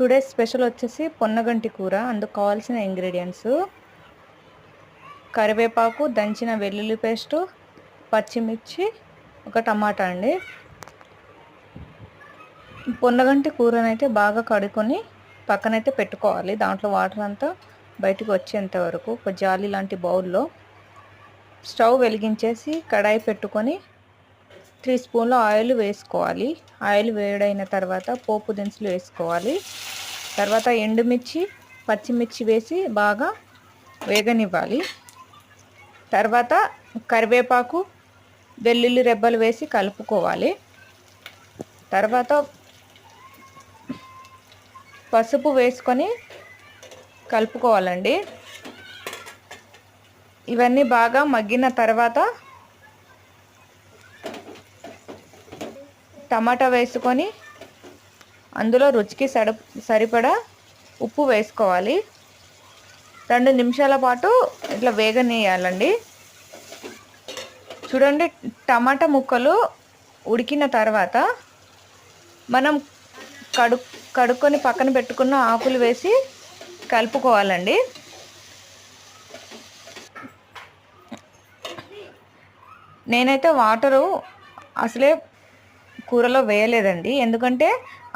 Today special వచ్చేసి పొన్నగంటి కూర. అందుకు కావాల్సిన ఇంగ్రీడియంట్స్ కరివేపాకు దంచిన వెల్లుల్లి పేస్టు పచ్చిమిర్చి ఒక టమాటా అండి. పొన్నగంటి కూరనైతే బాగా కడుక్కొని పక్కనైతే పెట్టుకోవాలి. దాంట్లో వాటర్ అంతా బయటకు వచ్చేంత వరకు ఒక జాలి లాంటి బౌల్లో స్టవ్ వెలిగించేసి కడాయి పెట్టుకొని త్రీ స్పూన్ల ఆయిల్ వేసుకోవాలి. ఆయిల్ వేడైన తర్వాత పోపు దినుసులు వేసుకోవాలి. తర్వాత ఎండుమిర్చి పచ్చిమిర్చి వేసి బాగా వేగనివ్వాలి. తర్వాత కరివేపాకు వెల్లుల్లి రెబ్బలు వేసి కలుపుకోవాలి. తర్వాత పసుపు వేసుకొని కలుపుకోవాలండి. ఇవన్నీ బాగా మగ్గిన తర్వాత టమాటా వేసుకొని అందులో రుచికి సడ సరిపడా ఉప్పు వేసుకోవాలి. రెండు నిమిషాల పాటు ఇట్లా వేగనేయాలండి చూడండి టమాటా ముక్కలు ఉడికిన తర్వాత మనం కడు కడుక్కొని పక్కన పెట్టుకున్న ఆకులు వేసి కలుపుకోవాలండి. నేనైతే వాటరు అసలే కూరలో వేయలేదండి. ఎందుకంటే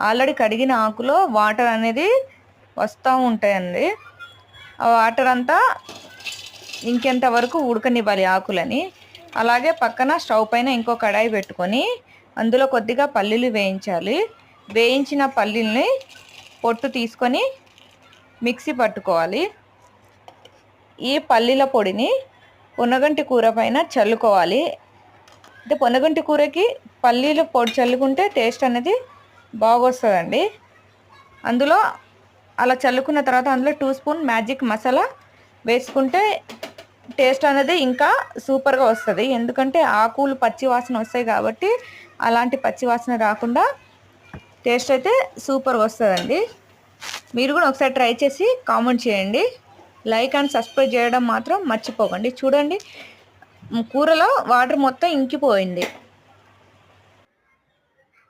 ఆల్రెడీ కడిగిన ఆకులో వాటర్ అనేది వస్తూ ఉంటాయండి. ఆ వాటర్ అంతా ఇంకెంత వరకు ఉడకనివ్వాలి ఆకులని. అలాగే పక్కన స్టవ్ పైన ఇంకో కడాయి పెట్టుకొని అందులో కొద్దిగా పల్లీలు వేయించాలి. వేయించిన పల్లీల్ని పొట్టు తీసుకొని మిక్సీ పట్టుకోవాలి. ఈ పల్లీల పొడిని పొనగంటి కూర పైన చల్లుకోవాలి. అంటే పొనగంటి కూరకి పల్లీలు పొడి చల్లుకుంటే టేస్ట్ అనేది బాగొస్తుందండి. అందులో అలా చల్లుకున్న తర్వాత అందులో టూ స్పూన్ మ్యాజిక్ మసాలా వేసుకుంటే టేస్ట్ అనేది ఇంకా సూపర్గా వస్తుంది. ఎందుకంటే ఆకులు పచ్చి వాసన వస్తాయి కాబట్టి అలాంటి పచ్చి వాసన రాకుండా టేస్ట్ అయితే సూపర్గా వస్తుందండి. మీరు కూడా ఒకసారి ట్రై చేసి కామెంట్ చేయండి. లైక్ అండ్ సబ్స్క్రైబ్ చేయడం మాత్రం మర్చిపోకండి. చూడండి కూరలో వాటర్ మొత్తం ఇంకిపోయింది.